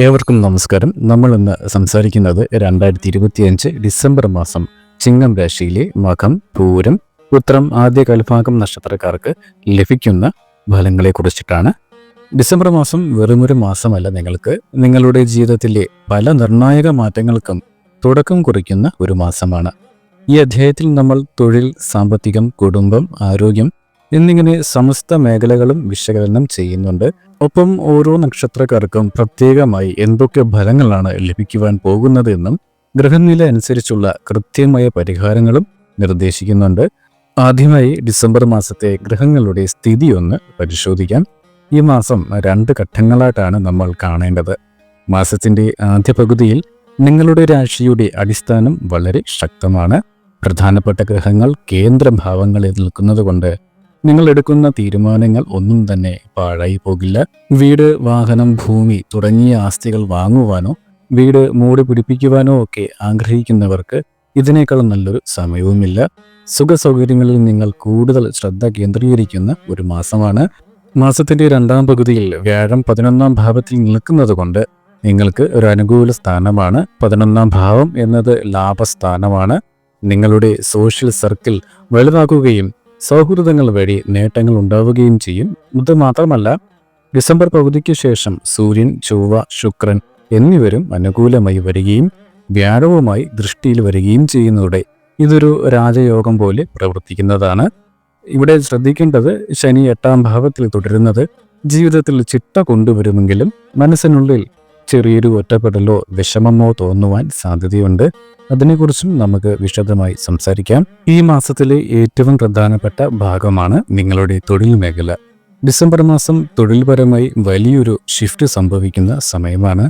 ഏവർക്കും നമസ്കാരം. നമ്മൾ ഇന്ന് സംസാരിക്കുന്നത് രണ്ടായിരത്തി ഇരുപത്തിയഞ്ച് ഡിസംബർ മാസം ചിങ്ങം രാശിയിലെ മകം പൂരം ഉത്രം ആദ്യ കൽഭാഗം നക്ഷത്രക്കാർക്ക് ലഭിക്കുന്ന ഫലങ്ങളെ കുറിച്ചിട്ടാണ്. ഡിസംബർ മാസം വെറുമൊരു മാസമല്ല നിങ്ങൾക്ക്. നിങ്ങളുടെ ജീവിതത്തിലെ പല നിർണായക മാറ്റങ്ങൾക്കും തുടക്കം കുറിക്കുന്ന ഒരു മാസമാണ്. ഈ അധ്യായത്തിൽ നമ്മൾ തൊഴിൽ സാമ്പത്തികം കുടുംബം ആരോഗ്യം എന്നിങ്ങനെ സമസ്ത മേഖലകളും വിശകലനം ചെയ്യുന്നുണ്ട്. ഒപ്പം ഓരോ നക്ഷത്രക്കാർക്കും പ്രത്യേകമായി എന്തൊക്കെ ഫലങ്ങളാണ് ലഭിക്കുവാൻ പോകുന്നത് എന്നും ഗ്രഹനില അനുസരിച്ചുള്ള കൃത്യമായ പരിഹാരങ്ങളും നിർദ്ദേശിക്കുന്നുണ്ട്. ആദ്യമായി ഡിസംബർ മാസത്തെ ഗ്രഹങ്ങളുടെ സ്ഥിതി ഒന്ന് പരിശോധിക്കാം. ഈ മാസം രണ്ട് ഘട്ടങ്ങളായിട്ടാണ് നമ്മൾ കാണേണ്ടത്. മാസത്തിന്റെ ആദ്യ പകുതിയിൽ നിങ്ങളുടെ രാശിയുടെ അടിസ്ഥാനം വളരെ ശക്തമാണ്. പ്രധാനപ്പെട്ട ഗ്രഹങ്ങൾ കേന്ദ്രഭാവങ്ങളിൽ നിൽക്കുന്നതുകൊണ്ട് നിങ്ങൾ എടുക്കുന്ന തീരുമാനങ്ങൾ ഒന്നും തന്നെ പാഴായി പോകില്ല വീട് വാഹനം ഭൂമി തുടങ്ങിയ ആസ്തികൾ വാങ്ങുവാനോ വീട് മൂടി പിടിപ്പിക്കുവാനോ ഒക്കെ ആഗ്രഹിക്കുന്നവർക്ക് ഇതിനേക്കാൾ നല്ലൊരു സമയവുമില്ല. സുഖസൗകര്യങ്ങളിൽ നിങ്ങൾ കൂടുതൽ ശ്രദ്ധ കേന്ദ്രീകരിക്കുന്ന ഒരു മാസമാണ്. മാസത്തിന്റെ രണ്ടാം പകുതിയിൽ വ്യാഴം പതിനൊന്നാം ഭാവത്തിൽ നിൽക്കുന്നത് കൊണ്ട് നിങ്ങൾക്ക് ഒരു അനുകൂല സ്ഥാനമാണ്. പതിനൊന്നാം ഭാവം എന്നത് ലാഭസ്ഥാനമാണ്. നിങ്ങളുടെ സോഷ്യൽ സർക്കിൾ വലുതാക്കുകയും സൗഹൃദങ്ങൾ വഴി നേട്ടങ്ങൾ ഉണ്ടാവുകയും ചെയ്യും. ഇത് മാത്രമല്ല ഡിസംബർ പകുതിക്ക് ശേഷം സൂര്യൻ ചൊവ്വ ശുക്രൻ എന്നിവരും അനുകൂലമായി വരികയും വ്യാഴവുമായി ദൃഷ്ടിയിൽ വരികയും ചെയ്യുന്നതോടെ ഇതൊരു രാജയോഗം പോലെ പ്രവർത്തിക്കുന്നതാണ്. ഇവിടെ ശ്രദ്ധിക്കേണ്ടത് ശനി എട്ടാം ഭാവത്തിൽ തുടരുന്നത് ജീവിതത്തിൽ ചിട്ട കൊണ്ടുവരുമെങ്കിലും മനസ്സിനുള്ളിൽ ചെറിയൊരു ഒറ്റപ്പെടലോ വിഷമമോ തോന്നുവാൻ സാധ്യതയുണ്ട്. അതിനെക്കുറിച്ചും നമുക്ക് വിശദമായി സംസാരിക്കാം. ഈ മാസത്തിലെ ഏറ്റവും പ്രധാനപ്പെട്ട ഭാഗമാണ് നിങ്ങളുടെ തൊഴിൽ മേഖല. ഡിസംബർ മാസം തൊഴിൽപരമായി വലിയൊരു ഷിഫ്റ്റ് സംഭവിക്കുന്ന സമയമാണ്.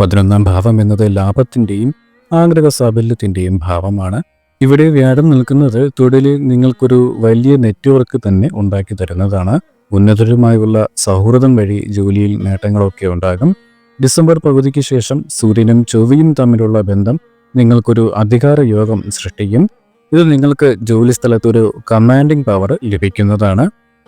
പതിനൊന്നാം ഭാവം എന്നത് ലാഭത്തിന്റെയും ആഗ്രഹ സാഫല്യത്തിന്റെയും ഭാവമാണ്. ഇവിടെ വ്യാഴം നിൽക്കുന്നത് തൊഴിലിൽ നിങ്ങൾക്കൊരു വലിയ നെറ്റ്വർക്ക് തന്നെ ഉണ്ടാക്കി തരുന്നതാണ്. ഉന്നതരുമായുള്ള സൗഹൃദം വഴി ജോലിയിൽ നേട്ടങ്ങളൊക്കെ ഉണ്ടാകും. ഡിസംബർ പകുതിക്ക് ശേഷം സൂര്യനും ചൊവ്വയും തമ്മിലുള്ള ബന്ധം നിങ്ങൾക്കൊരു അധികാര യോഗം സൃഷ്ടിക്കും. ഇത് നിങ്ങൾക്ക് ജോലി സ്ഥലത്തൊരു കമാൻഡിംഗ് പവർ ലഭിക്കുന്നതാണ്.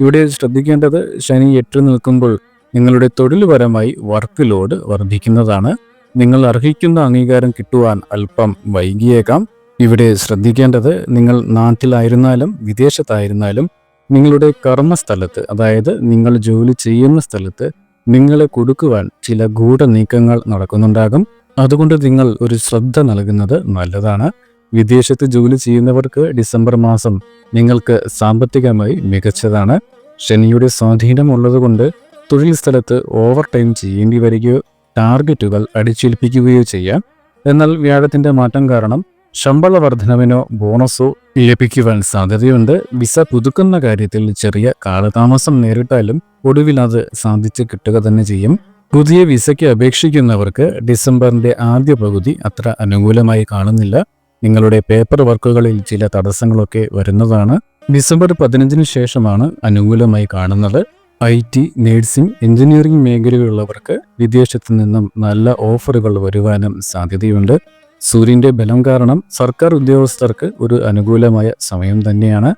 ഇവിടെ ശ്രദ്ധിക്കേണ്ടത് ശനി എട്ട് നിൽക്കുമ്പോൾ നിങ്ങളുടെ തൊഴിൽപരമായി വർക്ക് ലോഡ് വർദ്ധിക്കുന്നതാണ്. നിങ്ങൾ അർഹിക്കുന്ന അംഗീകാരം കിട്ടുവാൻ അല്പം വൈകിയേക്കാം. ഇവിടെ ശ്രദ്ധിക്കേണ്ടത് നിങ്ങൾ നാട്ടിലായിരുന്നാലും വിദേശത്തായിരുന്നാലും നിങ്ങളുടെ കർമ്മസ്ഥലത്ത് അതായത് നിങ്ങൾ ജോലി ചെയ്യുന്ന സ്ഥലത്ത് നിങ്ങളെ കൊടുക്കുവാൻ ചില ഗൂഢ നീക്കങ്ങൾ നടക്കുന്നുണ്ടാകും. അതുകൊണ്ട് നിങ്ങൾ ഒരു ശ്രദ്ധ നൽകുന്നത് നല്ലതാണ്. വിദേശത്ത് ജോലി ചെയ്യുന്നവർക്ക് ഡിസംബർ മാസം നിങ്ങൾക്ക് സാമ്പത്തികമായി മികച്ചതാണ്. ശനിയുടെ സ്വാധീനം ഉള്ളതുകൊണ്ട് തൊഴിൽ സ്ഥലത്ത് ഓവർ ടൈം ചെയ്യേണ്ടി വരികയോ ടാർഗറ്റുകൾ അടിച്ചേൽപ്പിക്കുകയോ ചെയ്യാം. എന്നാൽ വ്യാഴത്തിന്റെ മാറ്റം കാരണം ശമ്പള വർധനവിനോ ബോണസോ ലഭിക്കുവാൻ സാധ്യതയുണ്ട്. വിസ പുതുക്കുന്ന കാര്യത്തിൽ ചെറിയ കാലതാമസം നേരിട്ടാലും ഒടുവിൽ അത് സാധിച്ച് കിട്ടുക തന്നെ ചെയ്യും. പുതിയ വിസയ്ക്ക് അപേക്ഷിക്കുന്നവർക്ക് ഡിസംബറിന്റെ ആദ്യ പകുതി അത്ര അനുകൂലമായി കാണുന്നില്ല. നിങ്ങളുടെ പേപ്പർ വർക്കുകളിൽ ചില തടസ്സങ്ങളൊക്കെ വരുന്നതാണ്. ഡിസംബർ പതിനഞ്ചിന് ശേഷമാണ് അനുകൂലമായി കാണുന്നത്. ഐ ടി നേഴ്സിംഗ് എഞ്ചിനീയറിംഗ് മേഖലയിലുള്ളവർക്ക് വിദേശത്തു നിന്നും നല്ല ഓഫറുകൾ വരുവാനും സാധ്യതയുണ്ട്. സൂര്യന്റെ ബലം കാരണം സർക്കാർ ഉദ്യോഗസ്ഥർക്ക് ഒരു അനുകൂലമായ സമയം തന്നെയാണ്.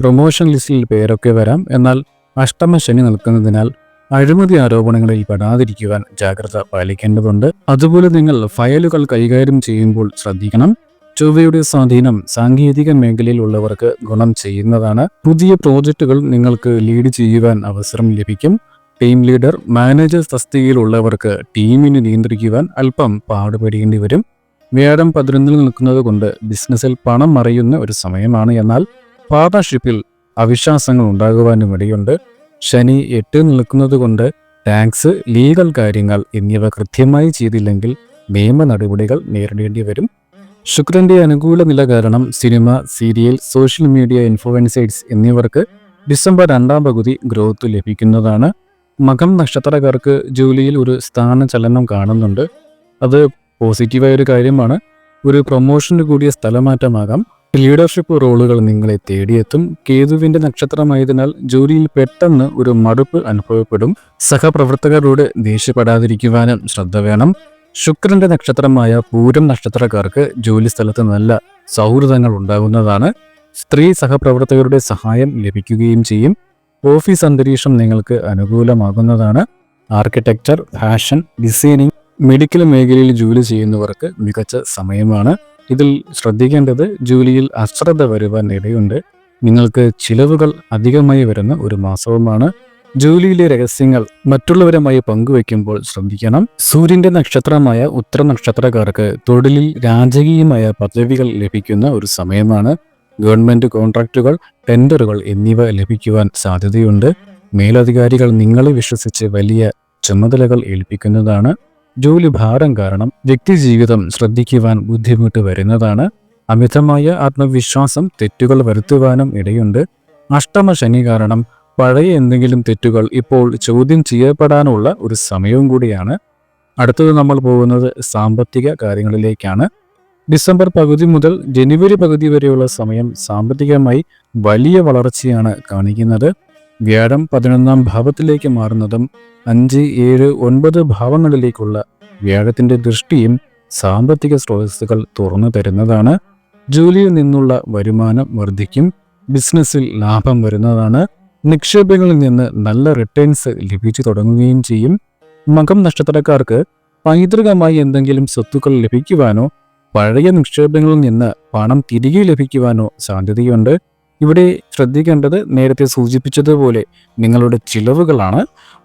പ്രൊമോഷൻ ലിസ്റ്റിൽ പേരൊക്കെ വരാം. എന്നാൽ അഷ്ടമ ശനി നിൽക്കുന്നതിനാൽ അഴിമതി ആരോപണങ്ങളിൽ പെടാതിരിക്കുവാൻ ജാഗ്രത പാലിക്കേണ്ടതുണ്ട്. അതുപോലെ നിങ്ങൾ ഫയലുകൾ കൈകാര്യം ചെയ്യുമ്പോൾ ശ്രദ്ധിക്കണം. ചൊവ്വയുടെ സ്വാധീനം സാങ്കേതിക മേഖലയിലുള്ളവർക്ക് ഗുണം ചെയ്യുന്നതാണ്. പുതിയ പ്രോജക്റ്റുകൾ നിങ്ങൾക്ക് ലീഡ് ചെയ്യുവാൻ അവസരം ലഭിക്കും. ടീം ലീഡർ മാനേജർ തസ്തികയിലുള്ളവർക്ക് ടീമിനെ നിയന്ത്രിക്കുവാൻ അല്പം പാടുപെടേണ്ടി വരും. വ്യാഴം പതിനൊന്നിൽ നിൽക്കുന്നത് കൊണ്ട് ബിസിനസ്സിൽ പണം മറിയുന്ന ഒരു സമയമാണ്. എന്നാൽ പാർട്ണർഷിപ്പിൽ അവിശ്വാസങ്ങൾ ഉണ്ടാകുവാനും ഇടയുണ്ട്. ശനി എട്ട് നിൽക്കുന്നത് കൊണ്ട് ടാക്സ് ലീഗൽ കാര്യങ്ങൾ എന്നിവ കൃത്യമായി ചെയ്തില്ലെങ്കിൽ നിയമ നടപടികൾ നേരിടേണ്ടി വരും. ശുക്രന്റെ അനുകൂല നില കാരണം cinema serial social media influencers എന്നിവർക്ക് ഡിസംബർ രണ്ടാം പകുതി ഗ്രോത്ത് ലഭിക്കുന്നതാണ്. മകം നക്ഷത്രക്കാർക്ക് ജോലിയിൽ ഒരു സ്ഥാന ചലനം കാണുന്നുണ്ട്. അത് പോസിറ്റീവായ ഒരു കാര്യമാണ്. ഒരു പ്രൊമോഷന് കൂടിയ സ്ഥലമാറ്റമാകാം. ലീഡർഷിപ്പ് റോളുകൾ നിങ്ങളെ തേടിയെത്തും. കേതുവിന്റെ നക്ഷത്രമായതിനാൽ ജോലിയിൽ പെട്ടെന്ന് ഒരു മടുപ്പ് അനുഭവപ്പെടും. സഹപ്രവർത്തകരോട് ദേഷ്യപ്പെടാതിരിക്കുവാനും ശ്രദ്ധ വേണം. ശുക്രന്റെ നക്ഷത്രമായ പൂരം നക്ഷത്രക്കാർക്ക് ജോലി സ്ഥലത്ത് നല്ല സൗഹൃദങ്ങൾ ഉണ്ടാകുന്നതാണ്. സ്ത്രീ സഹപ്രവർത്തകരുടെ സഹായം ലഭിക്കുകയും ചെയ്യും. ഓഫീസ് അന്തരീക്ഷം നിങ്ങൾക്ക് അനുകൂലമാകുന്നതാണ്. ആർക്കിടെക്ചർ ഫാഷൻ ഡിസൈനിങ് മെഡിക്കൽ മേഖലയിൽ ജോലി ചെയ്യുന്നവർക്ക് മികച്ച സമയമാണ്. ഇതിൽ ശ്രദ്ധിക്കേണ്ടത് ജോലിയിൽ അശ്രദ്ധ വരുവാൻ ഇടയുണ്ട്. നിങ്ങൾക്ക് ചിലവുകൾ അധികമായി വരുന്ന ഒരു മാസവുമാണ്. ജോലിയിലെ രഹസ്യങ്ങൾ മറ്റുള്ളവരുമായി പങ്കുവെക്കുമ്പോൾ ശ്രദ്ധിക്കണം. സൂര്യന്റെ നക്ഷത്രമായ ഉത്തര നക്ഷത്രക്കാർക്ക് തൊഴിലിൽ രാജകീയമായ പദവികൾ ലഭിക്കുന്ന ഒരു സമയമാണ്. ഗവൺമെന്റ് കോൺട്രാക്റ്റുകൾ ടെൻഡറുകൾ എന്നിവ ലഭിക്കുവാൻ സാധ്യതയുണ്ട്. മേലധികാരികൾ നിങ്ങളെ വിശ്വസിച്ച് വലിയ ചുമതലകൾ ഏൽപ്പിക്കുന്നതാണ്. ജോലി ഭാരം കാരണം വ്യക്തിജീവിതം ശ്രദ്ധിക്കുവാൻ ബുദ്ധിമുട്ട് വരുന്നതാണ്. അമിതമായ ആത്മവിശ്വാസം തെറ്റുകൾ വരുത്തുവാനും ഇടയുണ്ട്. അഷ്ടമ ശനി കാരണം പഴയ എന്തെങ്കിലും തെറ്റുകൾ ഇപ്പോൾ ചോദ്യം ചെയ്യപ്പെടാനുള്ള ഒരു സമയവും കൂടിയാണ്. അടുത്തത് നമ്മൾ പോകുന്നത് സാമ്പത്തിക കാര്യങ്ങളിലേക്കാണ്. ഡിസംബർ പകുതി മുതൽ ജനുവരി പകുതി വരെയുള്ള സമയം സാമ്പത്തികമായി വലിയ വളർച്ചയാണ് കാണിക്കുന്നത്. വ്യാഴം പതിനൊന്നാം ഭാവത്തിലേക്ക് മാറുന്നതും അഞ്ച് ഏഴ് ഒൻപത് ഭാവങ്ങളിലേക്കുള്ള വ്യാഴത്തിന്റെ ദൃഷ്ടിയും സാമ്പത്തിക സ്രോതസ്സുകൾ തുറന്നു തരുന്നതാണ്. ജോലിയിൽ നിന്നുള്ള വരുമാനം വർദ്ധിക്കും ബിസിനസ്സിൽ ലാഭം വരുന്നതാണ്. നിക്ഷേപങ്ങളിൽ നിന്ന് നല്ല റിട്ടേൺസ് ലഭിച്ചു തുടങ്ങുകയും ചെയ്യും. മകം നക്ഷത്രക്കാർക്ക് പൈതൃകമായി എന്തെങ്കിലും സ്വത്തുക്കൾ ലഭിക്കുവാനോ പഴയ നിക്ഷേപങ്ങളിൽ നിന്ന് പണം തിരികെ ലഭിക്കുവാനോ സാധ്യതയുണ്ട്. ഇവിടെ ശ്രദ്ധിക്കേണ്ടത് നേരത്തെ സൂചിപ്പിച്ചതുപോലെ നിങ്ങളുടെ ചിലവുകളാണ്.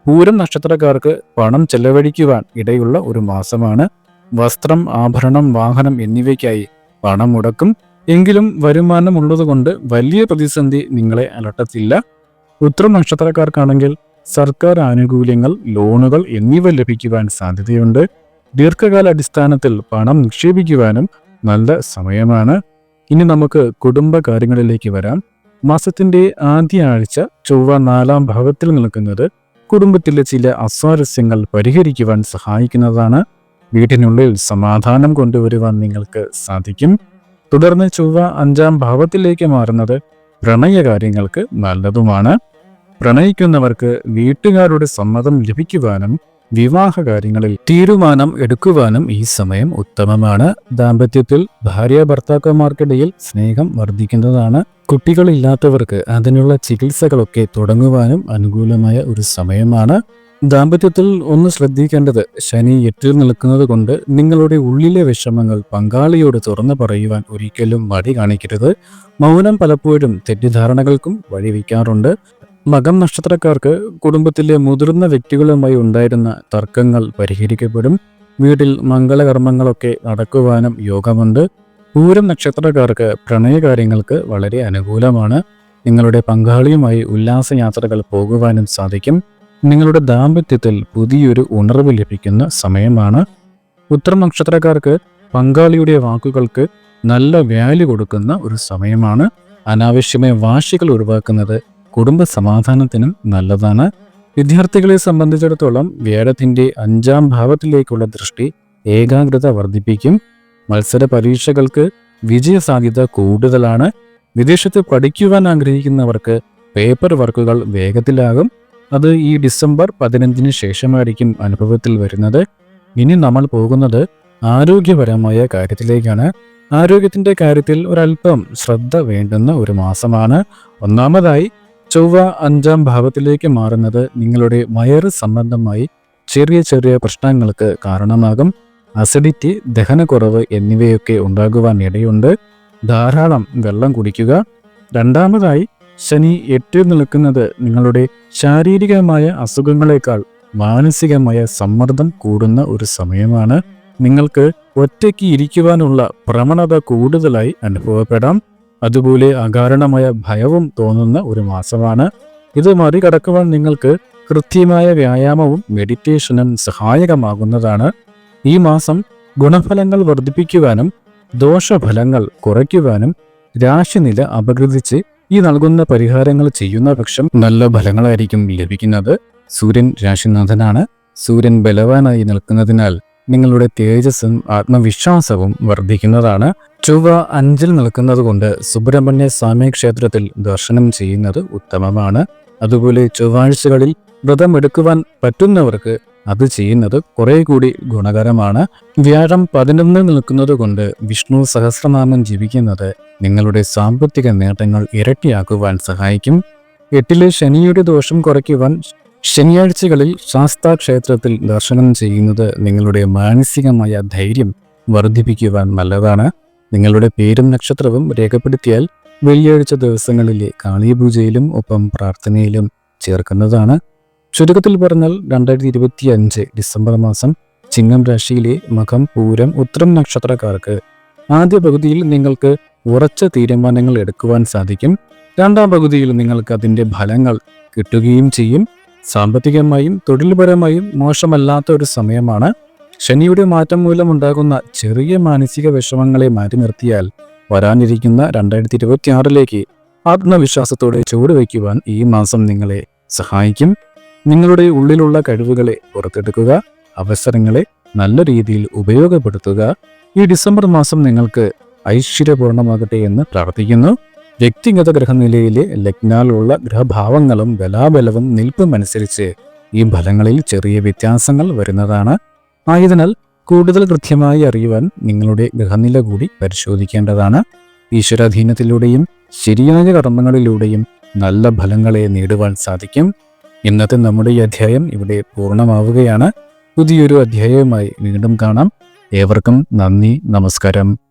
പൂരം നക്ഷത്രക്കാർക്ക് പണം ചെലവഴിക്കുവാൻ ഇടയുള്ള ഒരു മാസമാണ്. വസ്ത്രം ആഭരണം വാഹനം എന്നിവയ്ക്കായി പണം മുടക്കും. എങ്കിലും വരുമാനം ഉള്ളതുകൊണ്ട് വലിയ പ്രതിസന്ധി നിങ്ങളെ അലട്ടത്തില്ല. ഉത്തരം നക്ഷത്രക്കാർക്കാണെങ്കിൽ സർക്കാർ ആനുകൂല്യങ്ങൾ ലോണുകൾ എന്നിവ ലഭിക്കുവാൻ സാധ്യതയുണ്ട്. ദീർഘകാല അടിസ്ഥാനത്തിൽ പണം നിക്ഷേപിക്കുവാനും നല്ല സമയമാണ്. ഇനി നമുക്ക് കുടുംബകാര്യങ്ങളിലേക്ക് വരാം. മാസത്തിന്റെ ആദ്യ ആഴ്ച ചൊവ്വ നാലാം ഭാവത്തിൽ നിൽക്കുന്നത് കുടുംബത്തിലെ ചില അസ്വാരസ്യങ്ങൾ പരിഹരിക്കുവാൻ സഹായിക്കുന്നതാണ്. വീട്ടിനുള്ളിൽ സമാധാനം കൊണ്ടുവരുവാൻ നിങ്ങൾക്ക് സാധിക്കും. തുടർന്ന് ചൊവ്വ അഞ്ചാം ഭാവത്തിലേക്ക് മാറുന്നത് പ്രണയകാര്യങ്ങൾക്ക് നല്ലതുമാണ്. പ്രണയിക്കുന്നവർക്ക് വീട്ടുകാരുടെ സമ്മതം ലഭിക്കുവാനും വിവാഹ കാര്യങ്ങളിൽ തീരുമാനം എടുക്കുവാനും ഈ സമയം ഉത്തമമാണ്. ദാമ്പത്യത്തിൽ ഭാര്യ ഭർത്താക്കന്മാർക്കിടയിൽ സ്നേഹം വർദ്ധിക്കുന്നതാണ്. കുട്ടികളില്ലാത്തവർക്ക് അതിനുള്ള ചികിത്സകളൊക്കെ തുടങ്ങുവാനും അനുകൂലമായ ഒരു സമയമാണ്. ദാമ്പത്യത്തിൽ ഒന്ന് ശ്രദ്ധിക്കേണ്ടത് ശനി എട്ടിൽ നിൽക്കുന്നത് കൊണ്ട് നിങ്ങളുടെ ഉള്ളിലെ വിഷമങ്ങൾ പങ്കാളിയോട് തുറന്നു പറയുവാൻ ഒരിക്കലും മടി കാണിക്കരുത്. മൗനം പലപ്പോഴും തെറ്റിദ്ധാരണകൾക്കും വഴിവെക്കാറുണ്ട്. മകം നക്ഷത്രക്കാർക്ക് കുടുംബത്തിലെ മുതിർന്ന വ്യക്തികളുമായി ഉണ്ടായിരുന്ന തർക്കങ്ങൾ പരിഹരിക്കപ്പെടും. വീട്ടിൽ മംഗളകർമ്മങ്ങളൊക്കെ നടക്കുവാനും യോഗമുണ്ട്. പൂരം നക്ഷത്രക്കാർക്ക് പ്രണയകാര്യങ്ങൾക്ക് വളരെ അനുകൂലമാണ്. നിങ്ങളുടെ പങ്കാളിയുമായി ഉല്ലാസയാത്രകൾ പോകുവാനും സാധിക്കും. നിങ്ങളുടെ ദാമ്പത്യത്തിൽ പുതിയൊരു ഉണർവ് ലഭിക്കുന്ന സമയമാണ്. ഉത്തര നക്ഷത്രക്കാർക്ക് പങ്കാളിയുടെ വാക്കുകൾക്ക് നല്ല വാല്യൂ കൊടുക്കുന്ന ഒരു സമയമാണ്. അനാവശ്യമായ വാശികൾ ഒഴിവാക്കുന്നത് കുടുംബ സമാധാനത്തിനും നല്ലതാണ്. വിദ്യാർത്ഥികളെ സംബന്ധിച്ചിടത്തോളം വ്യാഴത്തിന്റെ അഞ്ചാം ഭാവത്തിലേക്കുള്ള ദൃഷ്ടി ഏകാഗ്രത വർദ്ധിപ്പിക്കും. മത്സര പരീക്ഷകൾക്ക് വിജയസാധ്യത കൂടുതലാണ്. വിദേശത്ത് പഠിക്കുവാൻ ആഗ്രഹിക്കുന്നവർക്ക് പേപ്പർ വർക്കുകൾ വേഗത്തിലാകും. അത് ഈ ഡിസംബർ പതിനഞ്ചിന് ശേഷമായിരിക്കും അനുഭവത്തിൽ വരുന്നത്. ഇനി നമ്മൾ പോകുന്നത് ആരോഗ്യപരമായ കാര്യത്തിലേക്കാണ്. ആരോഗ്യത്തിന്റെ കാര്യത്തിൽ ഒരല്പം ശ്രദ്ധ വേണ്ടുന്ന ഒരു മാസമാണ്. ഒന്നാമതായി ചൊവ്വ അഞ്ചാം ഭാവത്തിലേക്ക് മാറുന്നത് നിങ്ങളുടെ വയറ് സംബന്ധമായി ചെറിയ ചെറിയ പ്രശ്നങ്ങൾക്ക് കാരണമാകും. അസിഡിറ്റി ദഹനക്കുറവ് എന്നിവയൊക്കെ ഉണ്ടാകുവാൻ ഇടയുണ്ട്. ധാരാളം വെള്ളം കുടിക്കുക. രണ്ടാമതായി ശനി എട്ടിൽ നിൽക്കുന്നത് നിങ്ങളുടെ ശാരീരികമായ അസുഖങ്ങളെക്കാൾ മാനസികമായ സമ്മർദ്ദം കൂടുന്ന ഒരു സമയമാണ്. നിങ്ങൾക്ക് ഒറ്റയ്ക്ക് ഇരിക്കുവാനുള്ള പ്രവണത കൂടുതലായി അനുഭവപ്പെടാം. അതുപോലെ അകാരണമായ ഭയവും തോന്നുന്ന ഒരു മാസമാണ്. ഇത് മറികടക്കുവാൻ നിങ്ങൾക്ക് കൃത്യമായ വ്യായാമവും മെഡിറ്റേഷനും സഹായകമാകുന്നതാണ്. ഈ മാസം ഗുണഫലങ്ങൾ വർദ്ധിപ്പിക്കുവാനും ദോഷഫലങ്ങൾ കുറയ്ക്കുവാനും രാശിനില അപഗ്രഥിച്ച് ഈ നൽകുന്ന പരിഹാരങ്ങൾ ചെയ്യുന്ന പക്ഷം നല്ല ഫലങ്ങളായിരിക്കും ലഭിക്കുന്നത്. സൂര്യൻ രാശിനാഥനാണ്. സൂര്യൻ ബലവാനായി നിൽക്കുന്നതിനാൽ നിങ്ങളുടെ തേജസ്സും ആത്മവിശ്വാസവും വർദ്ധിക്കുന്നതാണ്. ചൊവ്വ അഞ്ചിൽ നിൽക്കുന്നത് കൊണ്ട് സുബ്രഹ്മണ്യ സ്വാമി ക്ഷേത്രത്തിൽ ദർശനം ചെയ്യുന്നത് ഉത്തമമാണ്. അതുപോലെ ചൊവ്വാഴ്ചകളിൽ വ്രതമെടുക്കുവാൻ പറ്റുന്നവർക്ക് അത് ചെയ്യുന്നത് കുറെ കൂടി ഗുണകരമാണ്. വ്യാഴം പതിനൊന്ന് നിൽക്കുന്നത് കൊണ്ട് വിഷ്ണു സഹസ്രനാമം ജീവിക്കുന്നത് നിങ്ങളുടെ സാമ്പത്തിക നേട്ടങ്ങൾ ഇരട്ടിയാക്കുവാൻ സഹായിക്കും. എട്ടിലെ ശനിയുടെ ദോഷം കുറയ്ക്കുവാൻ ശനിയാഴ്ചകളിൽ ശാസ്താ ക്ഷേത്രത്തിൽ ദർശനം ചെയ്യുന്നത് നിങ്ങളുടെ മാനസികമായ ധൈര്യം വർദ്ധിപ്പിക്കുവാൻ നല്ലതാണ്. നിങ്ങളുടെ പേരും നക്ഷത്രവും രേഖപ്പെടുത്തിയാൽ വെള്ളിയാഴ്ച ദിവസങ്ങളിലെ കാളിപൂജയിലും ഒപ്പം പ്രാർത്ഥനയിലും ചേർക്കുന്നതാണ്. ചുരുക്കത്തിൽ പറഞ്ഞാൽ രണ്ടായിരത്തി ഇരുപത്തി അഞ്ച് ഡിസംബർ മാസം ചിങ്ങം രാശിയിലെ മകം പൂരം ഉത്തരം നക്ഷത്രക്കാർക്ക് ആദ്യ പകുതിയിൽ നിങ്ങൾക്ക് ഉറച്ച തീരുമാനങ്ങൾ എടുക്കുവാൻ സാധിക്കും. രണ്ടാം പകുതിയിൽ നിങ്ങൾക്ക് അതിന്റെ ഫലങ്ങൾ കിട്ടുകയും ചെയ്യും. സാമ്പത്തികമായും തൊഴിൽപരമായും മോശമല്ലാത്ത ഒരു സമയമാണ്. ശനിയുടെ മാറ്റം മൂലമുണ്ടാകുന്ന ചെറിയ മാനസിക വിഷമങ്ങളെ മാറ്റി നിർത്തിയാൽ വരാനിരിക്കുന്ന രണ്ടായിരത്തി ഇരുപത്തി ആറിലേക്ക് ആത്മവിശ്വാസത്തോടെ ചുവടുവയ്ക്കുവാൻ ഈ മാസം നിങ്ങളെ സഹായിക്കും. നിങ്ങളുടെ ഉള്ളിലുള്ള കഴിവുകളെ പുറത്തെടുക്കുക അവസരങ്ങളെ നല്ല രീതിയിൽ ഉപയോഗപ്പെടുത്തുക. ഈ ഡിസംബർ മാസം നിങ്ങൾക്ക് ഐശ്വര്യപൂർണമാകട്ടെ എന്ന് പ്രാർത്ഥിക്കുന്നു. വ്യക്തിഗത ഗ്രഹനിലയിലെ ലഗ്നാലുള്ള ഗ്രഹഭാവങ്ങളും ബലാബലവും നിൽപ്പും അനുസരിച്ച് ഈ ഫലങ്ങളിൽ ചെറിയ വ്യത്യാസങ്ങൾ വരുന്നതാണ്. ആയതിനാൽ കൂടുതൽ കൃത്യമായി അറിയുവാൻ നിങ്ങളുടെ ഗ്രഹനില കൂടി പരിശോധിക്കേണ്ടതാണ്. ഈശ്വരാധീനത്തിലൂടെയും ശരിയായ കർമ്മങ്ങളിലൂടെയും നല്ല ഫലങ്ങളെ നേടുവാൻ സാധിക്കും. ഇന്നത്തെ നമ്മുടെ ഈ അധ്യായം ഇവിടെ പൂർണമാവുകയാണ്. പുതിയൊരു അധ്യായവുമായി വീണ്ടും കാണാം. ഏവർക്കും നന്ദി നമസ്കാരം.